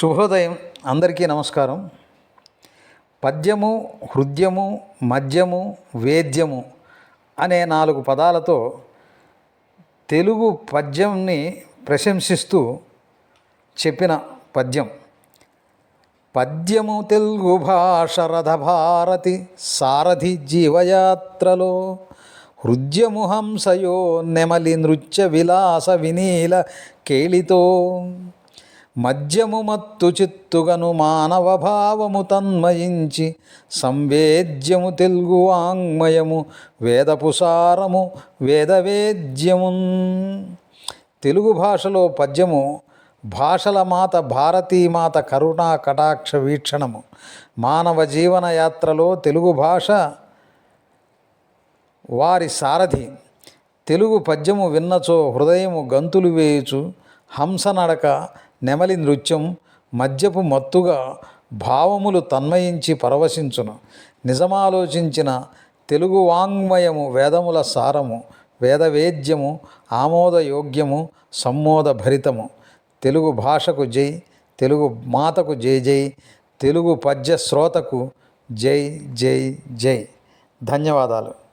శుభోదయం. అందరికీ నమస్కారం. పద్యము హృద్యము మద్యము వేద్యము అనే నాలుగు పదాలతో తెలుగు పద్యంని ప్రశంసిస్తూ చెప్పిన పద్యం. పద్యము తెలుగు భాష రథభారతి సారథి జీవయాత్రలో హృద్యము హంసయో నెమలి నృత్య విలాస వినీల కేళితో మద్యము మత్తు చిత్తుగను మానవ భావము తన్మయించి సంవేద్యము తెలుగు వాంగ్మయము వేదపుసారము వేదవేద్యమున్. తెలుగు భాషలో పద్యము భాషల మాత భారతీమాత కరుణా కటాక్ష వీక్షణము. మానవ జీవన యాత్రలో తెలుగు భాష వారి సారథి. తెలుగు పద్యము విన్నచో హృదయము గంతులు వేయుచు హంస నడక నెమలి నృత్యం మద్యపు మత్తుగా భావములు తన్మయించి పరవశించును. నిజమాలోచించిన తెలుగు వాంగ్మయము వేదముల సారము వేదవేద్యము ఆమోదయోగ్యము సమ్మోద భరితము తెలుగు భాషకు జై తెలుగు మాతకు జై జై తెలుగు పద్య శ్రోతకు జై జై జై. ధన్యవాదాలు.